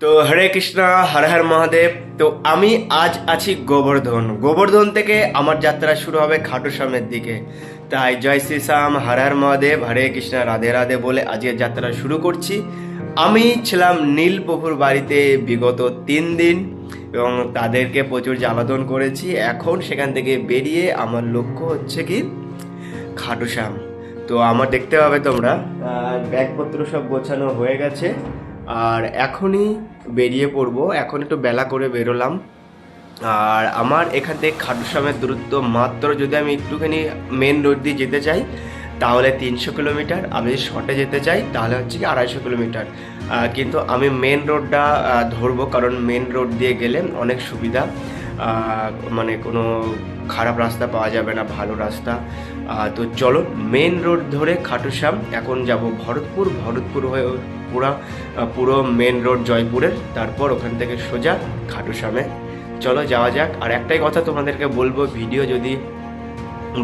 তো হরে কৃষ্ণা, হর হর মহাদেব। তো আমি আজ আছি গোবর্ধন। গোবর্ধন থেকে আমার যাত্রা শুরু হবে খাটুশ্যামের দিকে। তাই জয় শ্রী শ্যাম, হর হর মহাদেব, হরে কৃষ্ণ, রাধে রাধে বলে আজকের যাত্রা শুরু করছি। আমি ছিলাম নীলপ্রভুর বাড়িতে বিগত তিন দিন এবং তাদেরকে প্রচুর জ্বালাতন করেছি। এখন সেখান থেকে বেরিয়ে আমার লক্ষ্য হচ্ছে কি? খাটুশ্যাম তো আমার দেখতে পাবে তোমরা। ব্যাগপত্র সব গোছানো হয়ে গেছে। আর এখনই বেরিয়ে পড়ব। এখন একটু বেলা করে বেরোলাম। আর আমার এখান থেকে খাটুশ্যামের দূরত্ব মাত্র যদি আমি একটুখানি মেন রোড দিয়ে যেতে চাই, তাহলে তিনশো কিলোমিটার। আমি যদি শর্টে যেতে চাই, তাহলে হচ্ছে কি আড়াইশো কিলোমিটার। কিন্তু আমি মেন রোডটা ধরবো কারণ মেন রোড দিয়ে গেলে অনেক সুবিধা। মানে কোনো খারাপ রাস্তা পাওয়া যাবে না, ভালো রাস্তা। তো চলো মেন রোড ধরে খাটুশ্যাম, এখন যাব ভরতপুর। ভরতপুর হয়ে পুরা পুরো মেন রোড জয়পুরের, তারপর ওখান থেকে সোজা খাটুশ্যামে। চলো, যাওয়া যাক। আর একটাই কথা তোমাদেরকে বলব ভিডিও যদি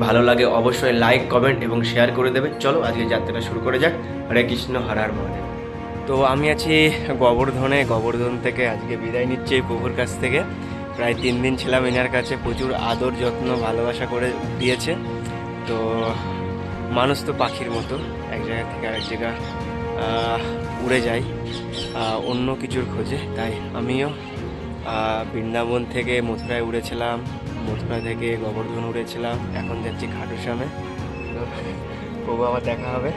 ভালো লাগে অবশ্যই লাইক কমেন্ট এবং শেয়ার করে দেবে। চলো, আজকে যাত্রাটা শুরু করে যাক। হরে কৃষ্ণ, হর হর মহাদেব। তো আমি আছি গোবর্ধনে। গোবর্ধন থেকে আজকে বিদায় নিচ্ছি প্রভুর কাছ থেকে। প্রায় তিন দিন ছিলাম এনার কাছে। প্রচুর আদর, যত্ন, ভালোবাসা করে দিয়েছে। তো মানুষ তো পাখির মতো। এক জায়গা থেকে আরেক জায়গা উড়ে যায় অন্য কিছুর খোঁজে। তাই আমিও বৃন্দাবন থেকে মথুরায় উড়েছিলাম মথুরা থেকে গোবর্ধন উড়েছিলাম এখন যাচ্ছি খাটুশ্যামে তো প্রভু আবার দেখা হবে।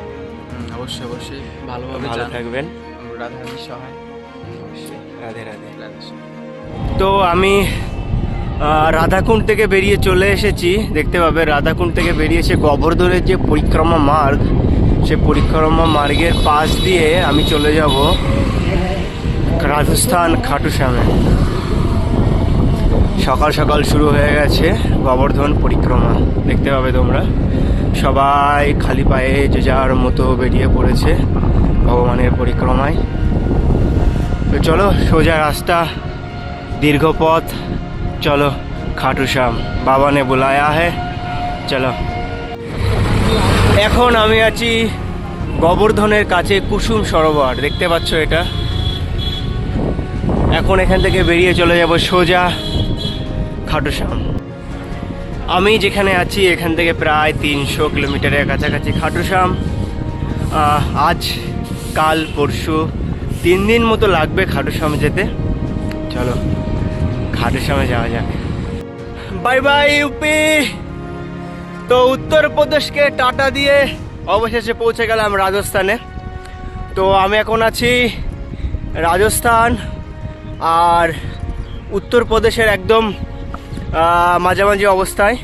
অবশ্যই অবশ্যই। ভালোভাবে ভালো। থাকবেন। রাধারানীর সহায়। রাধে। রাধে রাধে। তো আমি রাধাকুণ্ড থেকে বেরিয়ে চলে এসেছি। দেখতে পাবে, রাধাকুণ্ড থেকে বেরিয়ে এসে গোবর্ধনের যে পরিক্রমা মার্গ, সে পরিক্রমা মার্গের পাশ দিয়ে আমি চলে যাব রাজস্থান খাটুশ্যামে। সকাল সকাল শুরু হয়ে গেছে গোবর্ধন পরিক্রমা। দেখতে পাবে তোমরা, সবাই খালি পায়ে যে যার মতো বেরিয়ে পড়েছে ভগবানের পরিক্রমায়। তো চলো, সোজা রাস্তা দীর্ঘ পথ চলো খাটু শ্যাম বাবা নে বুলায়া হে চলো এখন আমি আছি গোবর্ধনের কাছে কুসুম সরোবর, দেখতে পাচ্ছ এটা? এখন এখান থেকে বেরিয়ে চলে যাব সোজা খাটু শ্যাম। আমি যেখানে আছি, এখান থেকে প্রায় তিনশো কিলোমিটারের কাছাকাছি খাটু শ্যাম। আজ, কাল, পরশু, তিন দিন মতো লাগবে খাটুশ্যামে যেতে। চলো। খাটুশ্যামে যাওয়া যাক। Bye bye, UP. তো উত্তরপ্রদেশকে টাটা দিয়ে অবশেষে পৌঁছে গেলাম রাজস্থানে। তো আমি এখন আছি রাজস্থান আর উত্তরপ্রদেশের একদম মাঝামাঝি অবস্থায়।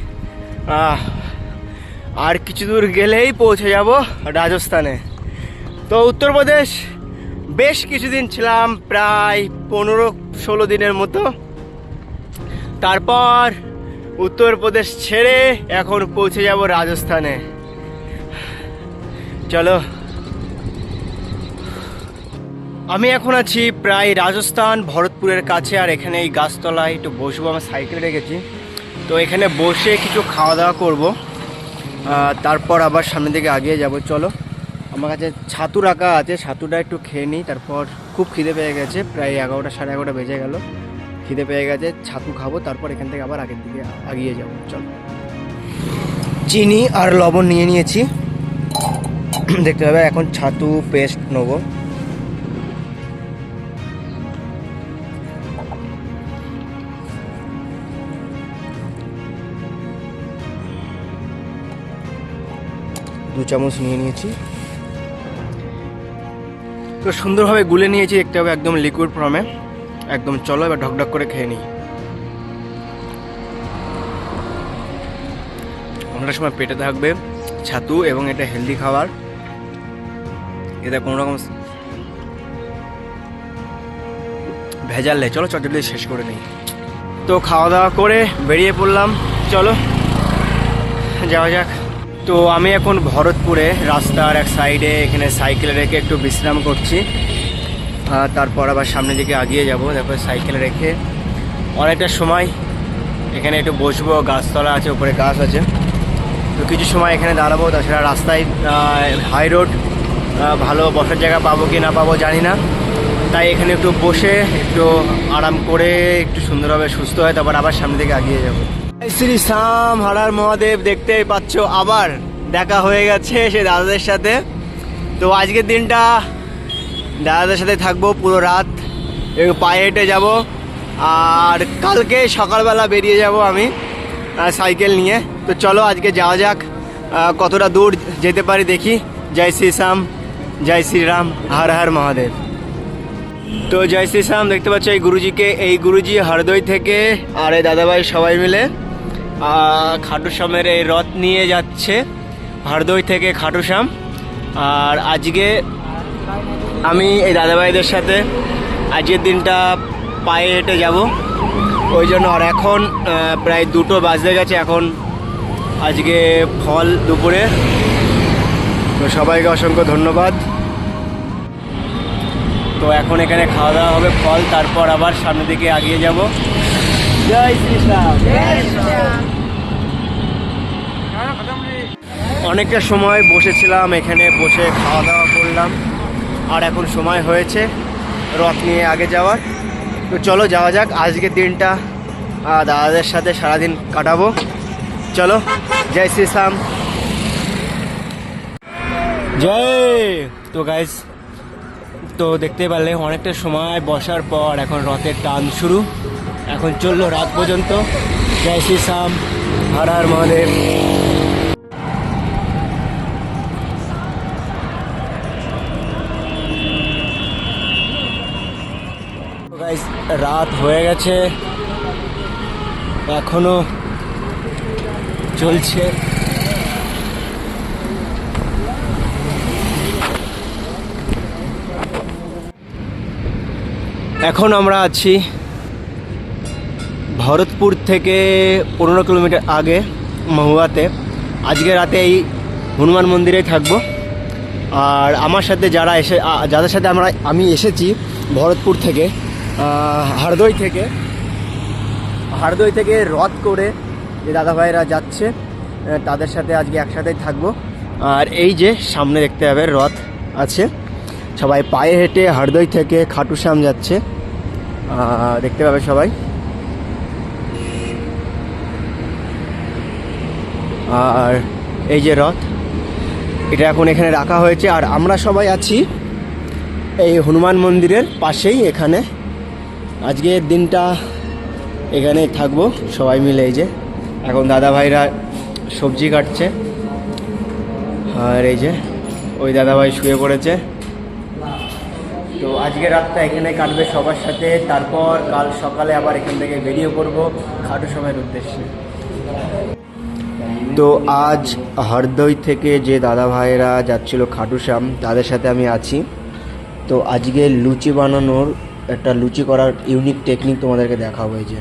আর কিছু দূর গেলেই পৌঁছে যাব রাজস্থানে। তো উত্তরপ্রদেশ, বেশ কিছুদিন ছিলাম, প্রায় পনেরো ষোলো দিনের মতো। তারপর উত্তরপ্রদেশ ছেড়ে এখন পৌঁছে যাব রাজস্থানে। চলো। আমি এখন আছি প্রায় রাজস্থান, ভরতপুরের কাছে, আর এখানে এই গাছতলায় একটু বসবো আমার সাইকেল রেখেছি। তো এখানে বসে কিছু খাওয়া দাওয়া করব তারপর আবার সামনের দিকে আগিয়ে যাব। চলো। আমার কাছে ছাতু রাখা আছে, ছাতুটা একটু খেয়ে নিই। তারপর খুব খিদে পেয়ে গেছে, প্রায় এগারোটা, সাড়ে এগারোটা বেজে গেল। খিদে পেয়ে গেছে, ছাতু খাব, তারপর এখান থেকে আবার আগের দিকে আগিয়ে যাব। চলো। চিনি আর লবণ নিয়ে নিয়েছি। দেখতে হবে এখন ছাতু পেস্ট নেব। দু চামচ নিয়ে নিয়েছি। তো সুন্দরভাবে গুলে নিয়েছি, দেখতে হবে একদম লিকুইড ফর্মে একদম চলো এবার ঢকঢক করে খেয়ে নিই। অনেকটা সময় পেটে থাকবে, ছাতু এবং এটা হেলদি খাবার। এতে কোনো রকম ভেজাল নেই। চলো চটজলদি শেষ করে নিই। তো খাওয়া দাওয়া করে বেরিয়ে পড়লাম। চলো, যাওয়া যাক। তো আমি এখন ভরতপুরে রাস্তার এক সাইডে এখানে সাইকেল রেখে একটু বিশ্রাম করছি। তারপর আবার সামনের দিকে আগিয়ে যাব তারপর সাইকেল রেখে। অনেকটা সময় এখানে একটু বসবো, গাছতলা আছে, উপরে গাছ আছে। তো কিছু সময় এখানে দাঁড়াবো, তাছাড়া রাস্তায় হাই রোড ভালো বসার জায়গা পাবো কি না পাবো জানি না। তাই এখানে একটু বসে একটু আরাম করে একটু সুন্দরভাবে সুস্থ হয় তারপর আবার সামনে দিকে আগিয়ে যাব। শ্রী শ্যাম হারার মহাদেব দেখতেই পাচ্ছ, আবার দেখা হয়ে গেছে সে দাদাদের সাথে। তো আজকের দিনটা দাদাদের সাথে থাকব পুরো রাত। পায়ে হেঁটে যাব। আর কালকে সকালবেলা বেরিয়ে যাব আমি সাইকেল নিয়ে। তো চলো আজকে যাওয়া যাক। কতটা দূর যেতে পারি দেখি। জয় শ্রী শ্যাম জয় শ্রীরাম হর হর মহাদেব। তো জয় শ্রী শ্যাম দেখতে পাচ্ছ এই গুরুজিকে। এই গুরুজি হরদই থেকে আর এই দাদাভাই সবাই মিলে আহ, খাটুশ্যামের এই রথ নিয়ে যাচ্ছে। হরদই থেকে খাটুশ্যাম আর আজকে আমি এই দাদাভাইদের সাথে আজকের দিনটা পায়ে হেঁটে যাব। ওই জন্য আর এখন প্রায় দুটো বাজতে গেছে এখন। আজকে ফল দুপুরে। তো সবাইকে অসংখ্য ধন্যবাদ। তো এখন এখানে খাওয়া দাওয়া হবে ফল তারপর আবার সামনের দিকে এগিয়ে যাব। জয় শ্রীরাম। অনেকটা সময় বসেছিলাম এখানে বসে খাওয়া দাওয়া করলাম। আর এখন সময় হয়েছে রথ নিয়ে আগে যাওয়ার। তো চলো যাওয়া যাক আজকের দিনটা দাদাদের সাথে সারাদিন কাটাবো। চলো জয় শ্রীরাম জয়! তো গাইজ তো দেখতে পারলে অনেকটা সময় বসার পর এখন রথের টান শুরু। এখন চলল রাত পর্যন্ত। জয় শ্রী শ্যাম। হর হর মহাদেব। রাত হয়ে গেছে। এখনও চলছে। এখন আমরা আছি ভরতপুর থেকে পনেরো কিলোমিটার আগে মহুয়াতে। আজকে রাতে এই হনুমান মন্দিরেই থাকব। আর আমার সাথে যারা এসে যাদের সাথে আমরা, আমি এসেছি ভরতপুর থেকে হারদই থেকে। হারদই থেকে রথ করে যে দাদাভাইরা যাচ্ছে তাদের সাথে আজকে একসাথেই থাকব। আর এই যে সামনে দেখতে হবে, রথ আছে। সবাই পায়ে হেঁটে হারদই থেকে খাটুশ্যাম যাচ্ছে। দেখতে পাবে সবাই। আর এই যে রথ, এটা এখন এখানে রাখা হয়েছে। আর আমরা সবাই আছি এই হনুমান মন্দিরের পাশেই এখানে। আজকের দিনটা এখানে থাকব, সবাই মিলে এই যে। এখন দাদা ভাইরা সবজি কাটছে। আর এই যে, ওই দাদা ভাই শুয়ে পড়েছে। তো আজকে রাতটা এখানে কাটবে সবার সাথে, তারপর কাল সকালে আবার এখান থেকে বেরিয়ে পড়ব খাটু সময়ের উদ্দেশ্যে। তো আজ হরদই থেকে যে দাদা ভাইয়েরা যাচ্ছিল খাটুশ্যাম তাদের সাথে আমি আছি। তো আজকে লুচি বানানোর একটা লুচি করার ইউনিক টেকনিক তোমাদেরকে দেখাবো এই যে।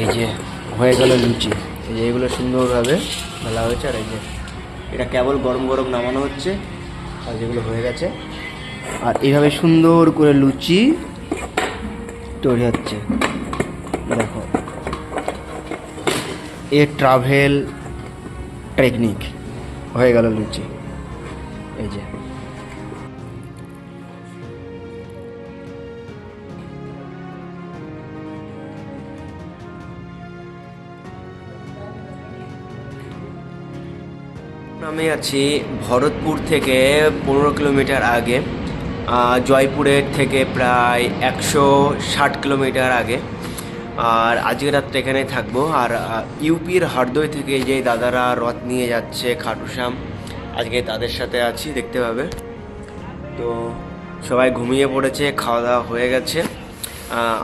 এই যে, হয়ে গেল লুচি। এই যে এগুলো সুন্দরভাবে ফেলা হয়েছে, আর এই যে এটা কেবল গরম গরম নামানো হচ্ছে, আর যেগুলো হয়ে গেছে। আর এইভাবে সুন্দর করে লুচি তৈরি হচ্ছে। দেখো। এ ট্রাভেল টেকনিক হয়ে গেল লুচি। এই যে। আমি আছি ভরতপুর থেকে পনেরো কিলোমিটার আগে জয়পুরের থেকে প্রায় একশো ষাট কিলোমিটার আগে। আর আজকে রাত্রে এখানে থাকব। আর ইউপির হরদই থেকে যে দাদারা রথ নিয়ে যাচ্ছে খাটুশ্যাম, আজকে তাদের সাথে আছি, দেখতে পাবে। তো সবাই ঘুমিয়ে পড়েছে, খাওয়া দাওয়া হয়ে গেছে।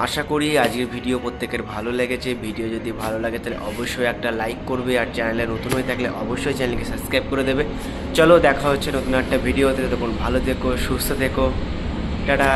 আশা করি আজকের ভিডিও প্রত্যেকের ভালো লেগেছে। ভিডিও যদি ভালো লাগে তাহলে অবশ্যই একটা লাইক করবে আর চ্যানেলে নতুন হয়ে থাকলে অবশ্যই চ্যানেলকে সাবস্ক্রাইব করে দেবে। চলো দেখা হচ্ছে নতুন একটা ভিডিওতে। তখন ভালো থেকো, সুস্থ থেকো। টাটা।